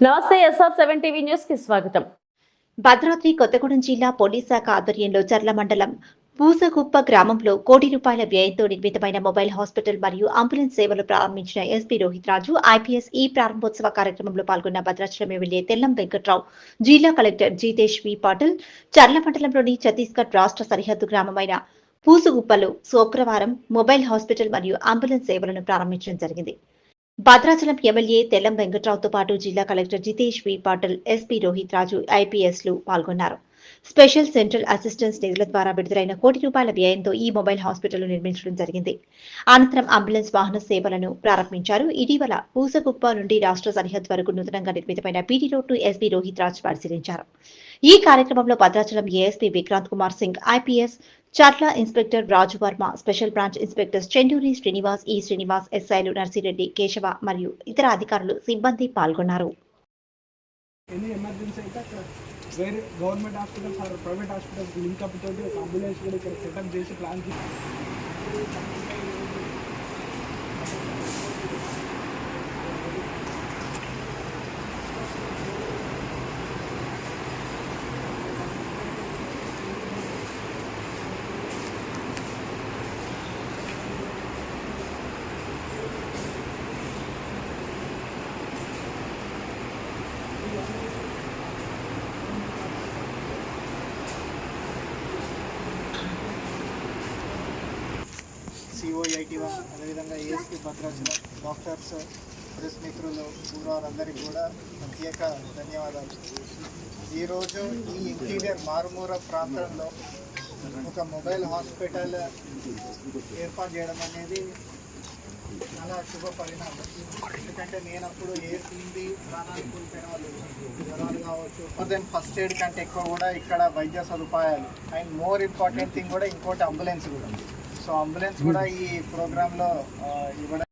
నమస్తే SR seven TV న్యూస్కి స్వాగతం. భద్రాద్రి కొత్తగూడెం జిల్లా పోలీస్ శాఖ ఆధ్వర్యంలో చర్ల మండలం పూసగుప్ప గ్రామంలో కోటి రూపాయల వ్యయంతో నిర్మితమైన మొబైల్ హాస్పిటల్ మరియు అంబులెన్స్ సేవలు ప్రారంభించిన ఎస్పీ రోహిత్ రాజు ఐపీఎస్ ఈ ప్రారంభోత్సవ కార్యక్రమంలో పాల్గొన్న భద్రాచలం ఎమ్మెల్యే తెల్లం వెంకట్రావు జిల్లా కలెక్టర్ జితేష్ వి పాటిల్ చర్ల మండలంలోని ఛత్తీస్గఢ్ రాష్ట్ర సరిహద్దు గ్రామమైన పూసుగుప్పలో శుక్రవారం మొబైల్ హాస్పిటల్ మరియు అంబులెన్స్ సేవలను ప్రారంభించడం జరిగింది. భద్రాచలం ఎమ్మెల్యే తెల్లం వెంకట్రావుతో పాటు జిల్లా collector Jitesh V Patil SP Rohit Raju ఐపీఎస్లు పాల్గొన్నారు. స్పెషల్ సెంట్రల్ అసిస్టెన్స్ నిధుల ద్వారా విడుదలైన కోటి రూపాయల వ్యయంతో ఈ మొబైల్ హాస్పిటల్ నిర్మించడం జరిగింది. అనంతరం అంబులెన్స్ వాహన సేవలను ప్రారంభించారు. ఇటీవల పూసగుప్ప నుండి రాష్ట్ర సరిహద్దు వరకు నూతనంగా నిర్మితమైన PT road SP Rohit Raj పరిశీలించారు. ఈ కార్యక్రమంలో Bhadrachalam ASP Vikrant Kumar Singh IPS Charla inspector Raju Varma special branch inspectors Chenduri Srinivas E Srinivas ఎస్ఐలు నర్సిరెడ్డి కేశవ మరియు ఇతర అధికారులు సిబ్బంది పాల్గొన్నారు. ఎనీ ఎమర్జెన్సీ అయితే అక్కడ వేరే government hospitals or private hospitals linkup తోటి ఒక అంబులెన్స్ కూడా ఇక్కడ సెటప్ చేసి ప్లాన్ చేసి సిఓఐటి అదేవిధంగా ఏఎస్పీ భద్రాచలం డాక్టర్స్ ప్రెస్ మిత్రులు వారందరికీ కూడా ప్రత్యేక ధన్యవాదాలు. ఈరోజు ఈ ఇంటీరియర్ మారుమూర ప్రాంతంలో ఒక మొబైల్ హాస్పిటల్ ఏర్పాటు చేయడం అనేది చాలా శుభ పరిణామం. ఎందుకంటే నేను అప్పుడు ఏ హిందీ ప్రాణాలు కోల్పోయిన వాళ్ళు జ్వరాలు కావచ్చు దెన్ ఫస్ట్ ఎయిడ్ కంటే ఎక్కువ కూడా ఇక్కడ వైద్య సదుపాయాలు. అండ్ మోర్ ఇంపార్టెంట్ థింగ్ కూడా ఇంకోటి అంబులెన్స్ కూడా. సో అంబులెన్స్ కూడా ఈ ప్రోగ్రాంలో ఇవ్వడం